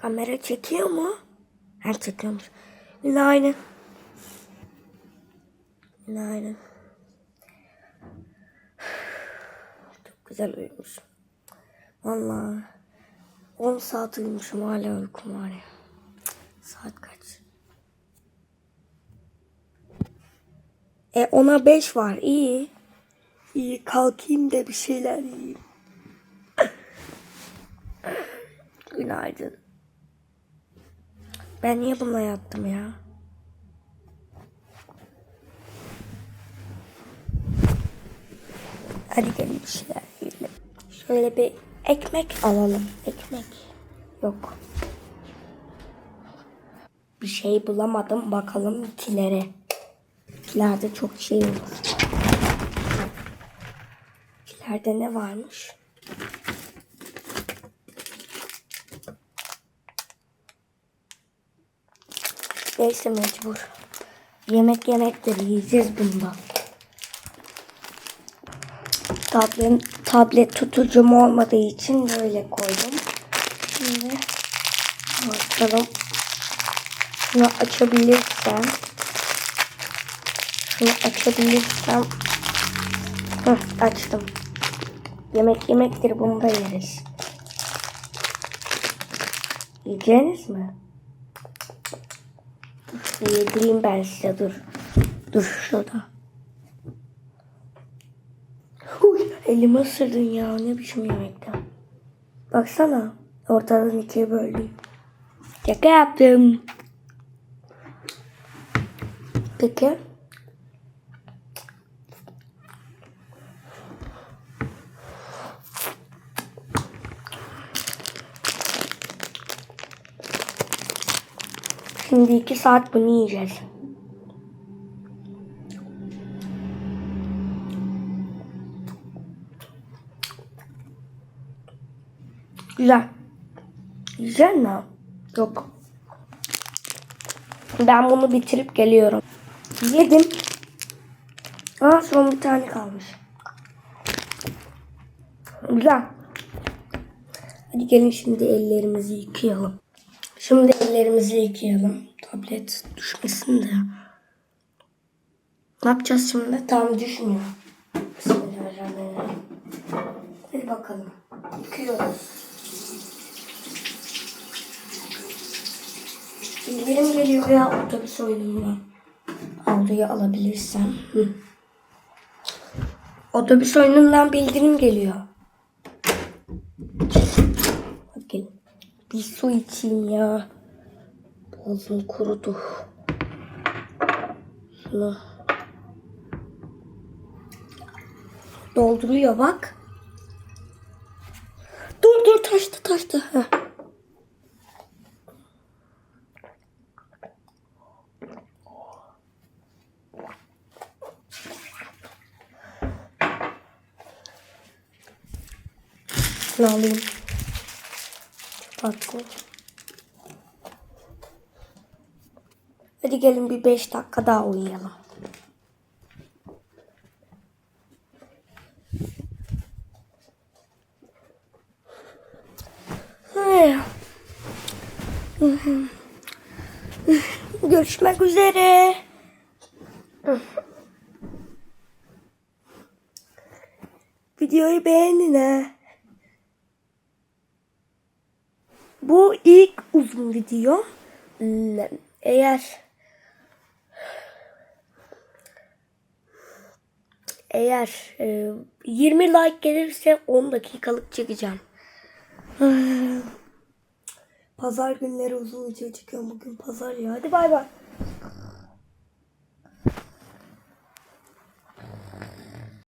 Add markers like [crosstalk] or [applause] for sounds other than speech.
Kamera çekiyor mu? Ha çekiyormuş. Günaydın. [sighs] Günaydın. Çok güzel uyumuşum. Vallahi 10 saat uyumuşum hala uykum var ya. Saat kaç? E ona 5 var iyi. İyi kalkayım da bir şeyler yiyeyim. Günaydın. Ben niye bununla yattım ya? Hadi gelin bir şeyler yiyelim. Şöyle bir ekmek alalım. Ekmek. Yok. Bir şey bulamadım. Bakalım kilere. Kilerde çok şey olur. Kilerde ne varmış? Neyse mecbur. Yemek yemektir yiyeceğiz bundan. Tablet, tablet tutucum olmadığı için böyle koydum. Şimdi bakalım. Şunu açabilirsem. Şunu açabilirsem. Hı, açtım. Yemek yemektir bunu da yeriz. Yiyeceğiniz mi? Yedireyim ben size dur. Dur şurada. Huy, elimi ısırdın ya ne biçim yemekten. Baksana ortadan ikiye böldüm. Şaka yaptım. Peki. Şimdi iki saat bunu yiyeceğiz. Güzel. Güzel mi? Yok. Ben bunu bitirip geliyorum. Yedim. Aa son bir tane kalmış. Güzel. Hadi gelin şimdi ellerimizi yıkayalım. Şimdi ellerimizi yıkayalım. Tablet düşmesin de. Ne yapacağız şimdi? Tam düşmüyor. Bismillahirrahmanirrahim. Hadi bakalım. Yıkıyoruz. Bildirim geliyor ya otobüs oyunundan. Avluyu alabilirsem. Hı. Otobüs oyunundan bildirim geliyor. Bakın. Bir su içeyim ya. Boğazım kurudu. Şunu. Dolduruyor bak. Dur dur taştı taştı. Heh. Şunu alayım. Tatlı. Hadi gelin bir beş dakika daha uyuyalım. Ay. Görüşmek üzere. Videoyu beğenin ha. Bu ilk uzun video. Eğer eğer e, 20 like gelirse 10 dakikalık çekeceğim. Pazar günleri uzun video çekiyorum. Bugün pazar ya. Hadi bay bay.